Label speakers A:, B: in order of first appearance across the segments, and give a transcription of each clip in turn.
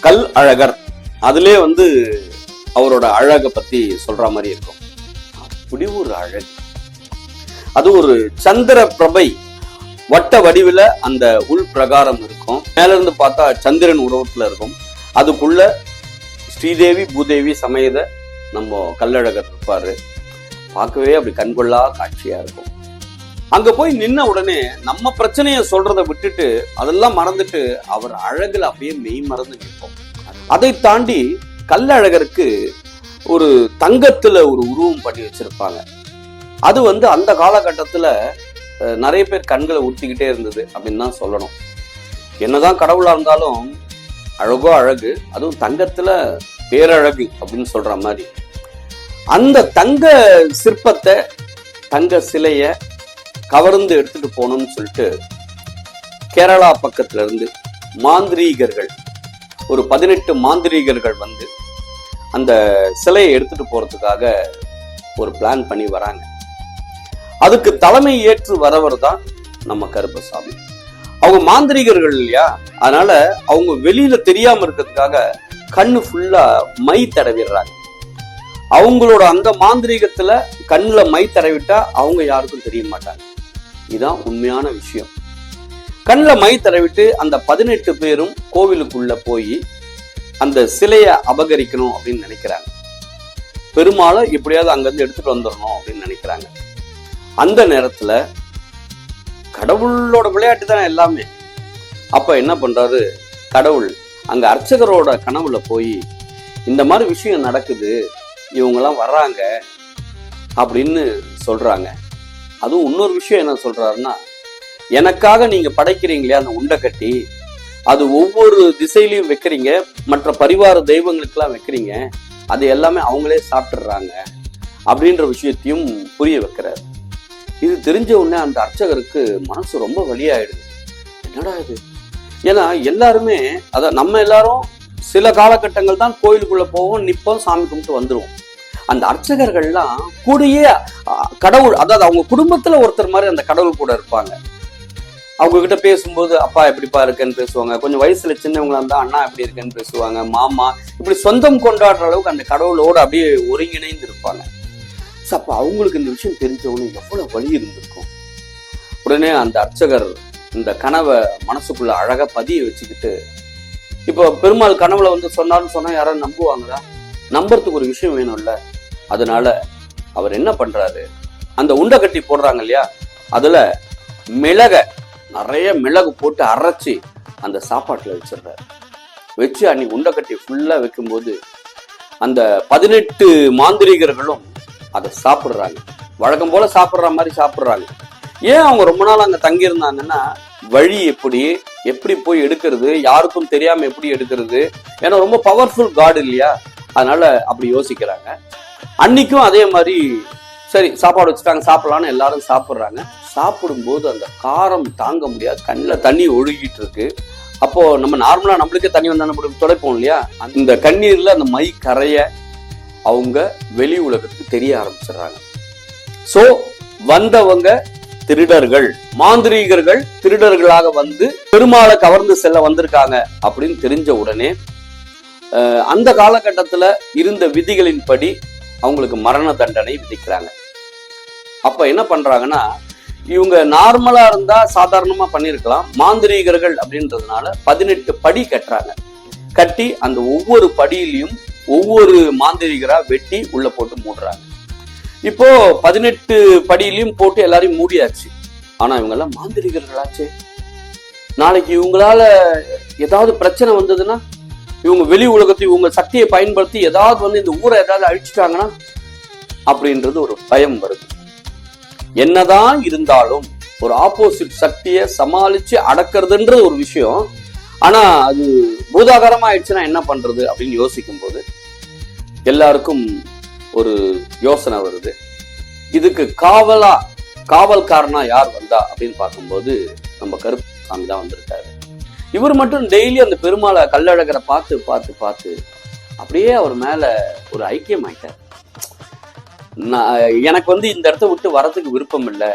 A: கல் அழகர். அதுலே வந்து அவரோட அழகை பத்தி சொல்ற மாதிரி இருக்கும். அப்படி ஒரு அழகு. அது ஒரு சந்திர பிரபை. வட்ட வடிவில் அந்த உள் பிரகாரம் இருக்கும். மேல இருந்து பார்த்தா சந்திரன் உருவத்துல இருக்கும். அதுக்குள்ள ஸ்ரீதேவி பூதேவி சமேத நம்ம கல்லழகர் இருப்பாரு. பார்க்கவே அப்படி கண்கொள்ளா காட்சியா இருக்கும். அங்க போய் நின்ன உடனே நம்ம பிரச்சனையை சொல்றதை விட்டுட்டு அதெல்லாம் மறந்துட்டு அவர் அழகுல அப்படியே மெய் மறந்து நிற்போம். அதை தாண்டி கல்லழகருக்கு ஒரு தங்கத்துல ஒரு உருவம் பண்ணி வச்சிருப்பாங்க. அது வந்து அந்த காலகட்டத்துல நிறைய பேர் கண்களை ஊத்திக்கிட்டே இருந்தது அப்படின்னு தான் சொல்லணும். என்னதான் கடவுளா இருந்தாலும் அழகோ அழகு அதுவும் தங்கத்துல பேரழகு அப்படின்னு சொல்ற மாதிரி. அந்த தங்க சிற்பத்தை தங்க சிலைய கவர்ந்து எடுத்துட்டு போகணும்னு சொல்லிட்டு கேரளா பக்கத்துல இருந்து மாந்திரீகர்கள் ஒரு பதினெட்டு மாந்திரீகர்கள் வந்து அந்த சிலையை எடுத்துட்டு போறதுக்காக ஒரு பிளான் பண்ணி வராங்க. அதுக்கு தலைமை ஏற்று வரவர் தான் நம்ம கருப்பசாமி. அவங்க மாந்திரிகர்கள் இல்லையா? அதனால அவங்க வெளியில தெரியாம இருக்கிறதுக்காக கண்ணு ஃபுல்லா மை தடவிடுறாங்க. அவங்களோட அந்த மாந்திரிகத்துல கண்ணுல மை தடவிட்டா அவங்க யாருக்கும் தெரிய மாட்டாங்க. இதுதான் உண்மையான விஷயம். கண்ணில் மை தடவிட்டு அந்த பதினெட்டு பேரும் கோவிலுக்குள்ள போய் அந்த சிலையை அபகரிக்கணும் அப்படின்னு நினைக்கிறாங்க. பெருமாளை எப்படியாவது அங்கேருந்து எடுத்துட்டு வந்துடணும் அப்படின்னு நினைக்கிறாங்க. அந்த நேரத்துல கடவுளோட விளையாட்டு தானே எல்லாமே. அப்ப என்ன பண்றாரு? கடவுள் அங்க அர்ச்சகரோட கனவுல போய் இந்த மாதிரி விஷயம் நடக்குது இவங்கெல்லாம் வர்றாங்க அப்படின்னு சொல்றாங்க. அதுவும் இன்னொரு விஷயம் என்ன சொல்றாருன்னா எனக்காக நீங்க படைக்கிறீங்களே அந்த உண்டை கட்டி அது ஒவ்வொரு திசையிலையும் வைக்கிறீங்க மற்ற பரிவார தெய்வங்களுக்கெல்லாம் வைக்கிறீங்க அது எல்லாமே அவங்களே சாப்பிட்றாங்க அப்படின்ற விஷயத்தையும் புரிய வைக்கிறார். இது தெரிஞ்ச உடனே அந்த அர்ச்சகருக்கு மனசு ரொம்ப வலியாயிடுது. என்னடா இது? ஏன்னா எல்லாருமே அதான் நம்ம எல்லாரும் சில காலகட்டங்கள் தான் கோயிலுக்குள்ள போவோம் நிற்போம் சாமி கும்பிட்டு வந்துடுவோம் அந்த அர்ச்சகர்கள்லாம் கூடயே கடவுள் அதாவது அவங்க குடும்பத்துல ஒருத்தர் மாதிரி அந்த கடவுள் கூட இருப்பாங்க. அவங்க கிட்ட பேசும்போது அப்பா எப்படிப்பா இருக்கேன்னு பேசுவாங்க. கொஞ்சம் வயசுல சின்னவங்களா இருந்தா அண்ணா எப்படி இருக்கேன்னு பேசுவாங்க. மாமா இப்படி சொந்தம் கொண்டாடுற அளவுக்கு அந்த கடவுளோட அப்படியே ஒருங்கிணைந்து இருப்பாங்க. So, அப்ப அவங்களுக்கு இந்த விஷயம் தெரிஞ்சவங்க எவ்வளவு வழி இருந்திருக்கும். உடனே அந்த அர்ச்சகர் இந்த கனவை மனசுக்குள்ள அழகா பதிய வச்சுக்கிட்டு இப்போ பெருமாள் கனவுல வந்து சொன்னார்னு சொன்னா யாராவது நம்புவாங்களா? நம்புறதுக்கு ஒரு விஷயம் வேணும்ல. அதனால அவர் என்ன பண்றாரு? அந்த உண்டை கட்டி போடுறாங்க இல்லையா? அதுல மிளக நிறைய மிளகு போட்டு அரைச்சி அந்த சாப்பாட்டில் வச்சிடுறாரு. வச்சு அன்னைக்கு உண்டை கட்டி ஃபுல்லா வைக்கும்போது அந்த பதினெட்டு மாந்திரிகர்களும் அதை சாப்பிட்றாங்க. வழக்கம் போல சாப்பிட்ற மாதிரி சாப்பிட்றாங்க. ஏன் அவங்க ரொம்ப நாள் அங்கே தங்கியிருந்தாங்கன்னா வழி எப்படி எப்படி போய் எடுக்கிறது யாருக்கும் தெரியாம எப்படி எடுக்கிறது? ஏன்னா ரொம்ப பவர்ஃபுல் காடு இல்லையா? அதனால அப்படி யோசிக்கிறாங்க. அன்னைக்கும் அதே மாதிரி சரி சாப்பாடு வச்சுட்டாங்க சாப்பிடலாம்னு எல்லாரும் சாப்பிட்றாங்க. சாப்பிடும்போது அந்த காரம் தாங்க முடியாது. கண்ணில் தண்ணி ஒழுகிட்டு இருக்கு. அப்போ நம்ம நார்மலா நம்மளுக்கே தண்ணி வந்தா நம்ம துடைப்போம் இல்லையா? அந்த கண்ணீர்ல அந்த மை கரைய அவங்க வெளி உலகத்துக்கு தெரிய ஆரம்பிச்சிடுறாங்க. சோ வந்தவங்க திருடர்கள் மாந்திரீகர்கள் திருடர்களாக வந்து பெருமாளை கவர்ந்து செல்ல வந்திருக்காங்க அப்படின்னு தெரிஞ்ச உடனே அந்த காலகட்டத்துல இருந்த விதிகளின்படி அவங்களுக்கு மரண தண்டனை விதிக்கிறாங்க. அப்ப என்ன பண்றாங்கன்னா இவங்க நார்மலா இருந்தா சாதாரணமா பண்ணியிருக்கலாம் மாந்திரீகர்கள் அப்படின்றதுனால பதினெட்டு படி கட்டுறாங்க. கட்டி அந்த ஒவ்வொரு படியிலையும் ஒவ்வொரு மாந்திரிகராக வெட்டி உள்ளே போட்டு மூடுறாங்க. இப்போ பதினெட்டு படியிலையும் போட்டு எல்லாரையும் மூடியாச்சு. ஆனா இவங்கெல்லாம் மாந்திரிகர்களாச்சு. நாளைக்கு இவங்களால ஏதாவது பிரச்சனை வந்ததுன்னா இவங்க வெளி உலகத்தை இவங்க சக்தியை பயன்படுத்தி ஏதாவது வந்து இந்த ஊரை ஏதாவது அழிச்சிட்டாங்கன்னா அப்படின்றது ஒரு பயம் வருது. என்னதான் இருந்தாலும் ஒரு ஆப்போசிட் சக்தியை சமாளிச்சு அடக்கிறதுன்றது ஒரு விஷயம். ஆனா அது பூதாகரமா ஆயிடுச்சுன்னா என்ன பண்றது அப்படின்னு யோசிக்கும் போது எல்லாருக்கும் ஒரு யோசனை வருது. இதுக்கு காவலா காவல்காரனா யார் வந்தா அப்படின்னு பார்க்கும்போது நம்ம கருப்பு சாமி தான் வந்திருக்காரு. இவர் மட்டும் டெய்லி அந்த பெருமாளை கல்லழகரை பார்த்து பார்த்து பார்த்து அப்படியே அவர் மேல ஒரு ஐக்கியம் ஆயிட்டார். நான் எனக்கு வந்து இந்த இடத்த விட்டு வரதுக்கு விருப்பம் இல்லை.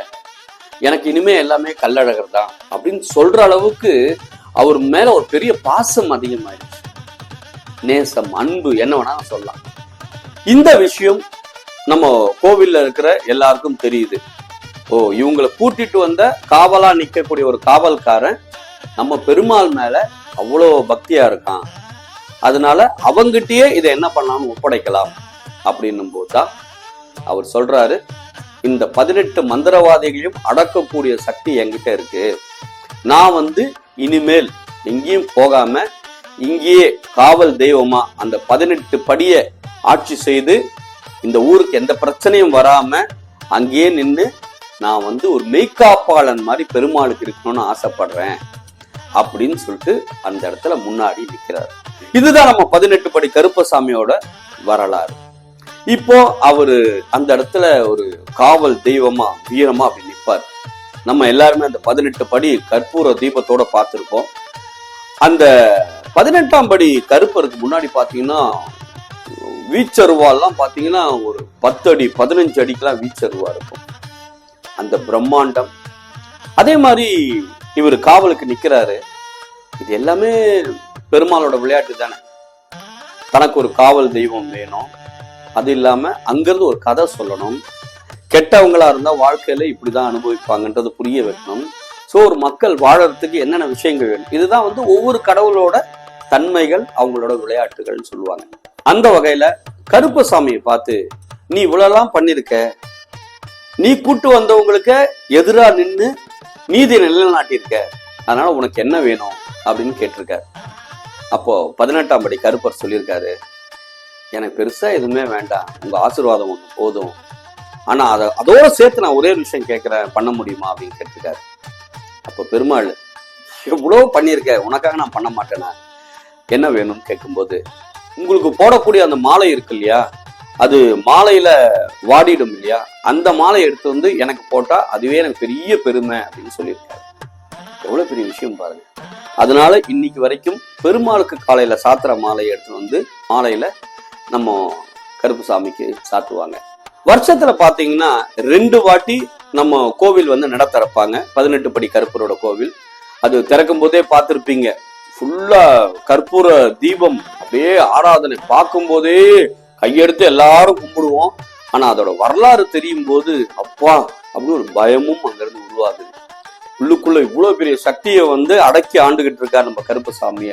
A: எனக்கு இனிமே எல்லாமே கல்லழகர் தான் அப்படின்னு சொல்ற அளவுக்கு அவர் மேல ஒரு பெரிய பாசம் அதிகமாயிடுச்சு நேசம் அன்பு என்ன வேணாலும் சொல்லலாம். இந்த விஷயம் நம்ம கோவில்ல இருக்கிற எல்லாருக்கும் தெரியுது. ஓ இவங்களை கூட்டிட்டு வந்த காவலா நிக்கக்கூடிய ஒரு காவல்காரன் நம்ம பெருமாள் மேல அவ்வளோ பக்தியா இருக்கான். அதனால அவங்கிட்டயே இதை என்ன பண்ணலாம்னு ஒப்படைக்கலாம் அப்படின்னும் போதுதான் அவர் சொல்றாரு இந்த பதினெட்டு மந்திரவாதிகளையும் அடக்கக்கூடிய சக்தி என்கிட்ட இருக்கு. நான் வந்து இனிமேல் எங்கேயும் போகாம இங்கேயே காவல் தெய்வமா அந்த பதினெட்டு படிய ஆட்சி செய்து இந்த ஊருக்கு எந்த பிரச்சனையும் வராம அங்கேயே நின்று நான் வந்து ஒரு மெய்காப்பாளன் மாதிரி பெருமாளுக்கு இருக்கணும்னு ஆசைப்படுறேன். அப்படின்னு சொல்லிட்டு அந்த இடத்துல முன்னாடி நிற்கிறார் இதுதான் நம்ம பதினெட்டு படி கருப்பசாமியோட வரலாறு. இப்போ அவரு அந்த இடத்துல ஒரு காவல் தெய்வமா வீரமா அப்படி நிற்பார் நம்ம எல்லாருமே அந்த பதினெட்டு படி கற்பூர தீபத்தோட பார்த்துருக்கோம் அந்த பதினெட்டாம் படி கருப்பருக்கு முன்னாடி பார்த்தீங்கன்னா வீச்சருவால்லாம் பார்த்தீங்கன்னா ஒரு பத்து அடி பதினஞ்சு அடிக்கெல்லாம் வீச்சருவா இருக்கும். அந்த பிரம்மாண்டம். அதே மாதிரி இவர் காவலுக்கு நிற்கிறாரு இது எல்லாமே பெருமாளோட விளையாட்டு தானே. தனக்கு ஒரு காவல் தெய்வம் வேணும். அது இல்லாம அங்கிருந்து ஒரு கதை சொல்லணும். கெட்டவங்களா இருந்தா வாழ்க்கையில இப்படிதான் அனுபவிப்பாங்கன்றது புரிய வைக்கணும். ஸோ ஒரு மக்கள் வாழறதுக்கு என்னென்ன விஷயங்கள் வேணும்? இதுதான் வந்து ஒவ்வொரு கடவுளோட தன்மைகள் அவங்களோட விளையாட்டுகள்னு சொல்லுவாங்க. அந்த வகையில கருப்பசாமியை பார்த்து நீ இவ்வளோலாம் பண்ணிருக்க. நீ கூட்டு வந்தவங்களுக்கு எதிராக நின்று நீதி நிலைநாட்டியிருக்க. அதனால உனக்கு என்ன வேணும்? அப்படின்னு கேட்டிருக்காரு. அப்போ பதினெட்டாம் படி கருப்பர் சொல்லியிருக்காரு எனக்கு பெருசா எதுவுமே வேண்டாம். உங்க ஆசீர்வாதம் ஒன்று போதும். ஆனா அதை அதோட சேர்த்து நான் ஒரே ஒரு விஷயம் கேட்கிறேன். பண்ண முடியுமா? அப்படின்னு கேட்டிருக்காரு. அப்போ பெருமாள் எவ்வளோ பண்ணியிருக்க. உனக்காக நான் பண்ண மாட்டேனா? என்ன வேணும்னு கேட்கும்போது உங்களுக்கு போடக்கூடிய அந்த மாலை இருக்கு இல்லையா? அது மாலையில வாடிடும் இல்லையா? அந்த மாலை எடுத்து வந்து எனக்கு போட்டா அதுவே எனக்கு பெரிய பெருமை அப்படின்னு சொல்லியிருக்காரு. எவ்வளவு பெரிய விஷயம் பாருங்க. அதனால இன்னைக்கு வரைக்கும் பெருமாளுக்கு காலையில சாத்துற மாலையை எடுத்து வந்து மாலையில நம்ம கருப்பு சாமிக்கு சாத்துவாங்க. வருஷத்துல பாத்தீங்கன்னா ரெண்டு வாட்டி நம்ம கோவில் வந்து நட திறப்பாங்க. பதினெட்டு படி கருப்பரோட கோவில். அது திறக்கும் போதே பார்த்துருப்பீங்க ஃபுல்லா கற்பூர தீபம் அப்படியே ஆராதனை. பார்க்கும் போதே கையெடுத்து எல்லாரும் கும்பிடுவோம். ஆனா அதோட வரலாறு தெரியும் போது அப்பா அப்படின்னு ஒரு பயமும் அங்கிருந்து உருவாகுது. உள்ளுக்குள்ள இவ்வளவு பெரிய சக்தியை வந்து அடக்கி ஆண்டுகிட்டு இருக்கார் நம்ம கருப்பசாமி